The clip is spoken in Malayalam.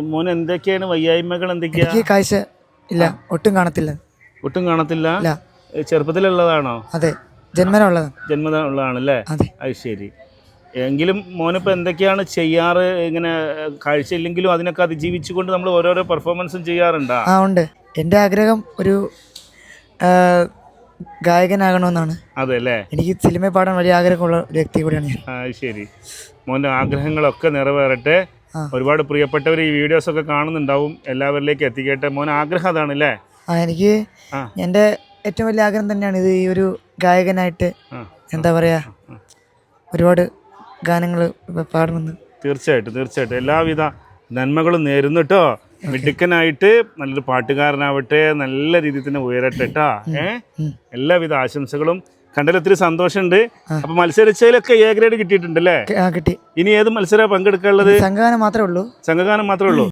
മോൻ എന്തൊക്കെയാണ്? വയ്യായ്മകൾ എന്തൊക്കെയാ? എനിക്ക് കാഴ്ച ഇല്ല. ഒട്ടും കാണത്തില്ല. ഒട്ടും കാണത്തില്ല? ഇല്ല. ചെറുപ്പത്തിലുള്ളതാണോ? അതെ. ജന്മന ഉള്ളതാണ് ജന്മത ഉള്ളതാണല്ലേ അതെ. അത് ശരി. എങ്കിലും മോനിപ്പോൾ എന്തൊക്കെയാണ് ചെയ്യാറ്? ഇങ്ങനെ കാഴ്ച കാഴ്ചയില്ലെങ്കിലും അതിനൊക്കെ അതിജീവിച്ചുകൊണ്ട് നമ്മൾ ഓരോരോ പെർഫോമൻസും ചെയ്യാറുണ്ടോ? ആ ഉണ്ട്. എന്റെ ആഗ്രഹം ഒരു ആ, ഗായകനാകണമെന്നാണ്. അതെ അല്ലേ എനിക്ക് സിനിമ പാടാൻ വലിയ ആഗ്രഹമുള്ള ഒരു വ്യക്തി കൂടിയാണ് ഞാൻ. ആ ശരി. മോന്റെ ആഗ്രഹങ്ങളൊക്കെ നിറവേറട്ടെ. ഒരുപാട് പ്രിയപ്പെട്ടവർ ഈ വീഡിയോസ് ഒക്കെ കാണുന്നുണ്ടാവും. എല്ലാവരിലേക്ക് എത്തിക്കട്ടെ. മോൻ ആഗ്രഹം അതാണ് അല്ലേ എനിക്ക്. എന്റെ ഏറ്റവും വലിയ ആഗ്രഹം തന്നെയാണ് ഇത് ഈ ഒരു ഗായകനായിട്ട്. എന്താ പറയാ? ഒരുപാട് ഗാനങ്ങൾ പാടുന്നു തീർച്ചയായിട്ടും തീർച്ചയായിട്ടും. എല്ലാവിധ നന്മകളും നേരുന്നു കേട്ടോ മിടുക്കനായിട്ട് നല്ലൊരു പാട്ടുകാരനാവട്ടെ. നല്ല രീതിയിൽ തന്നെ ഉയരട്ടെ കേട്ടാ ഏഹ് എല്ലാവിധ ആശംസകളും കണ്ടതിൽ ഒത്തിരി സന്തോഷമുണ്ട്. അപ്പൊ മത്സരിച്ചതിലൊക്കെ എ ഗ്രേഡ് കിട്ടിയിട്ടുണ്ട് അല്ലേ കിട്ടി. ഇനി ഏത് മത്സരം പങ്കെടുക്കാനുള്ളത്? സംഘഗാനം മാത്രമേ ഉള്ളൂ. സംഘഗാനം മാത്രമേ ഉള്ളൂ.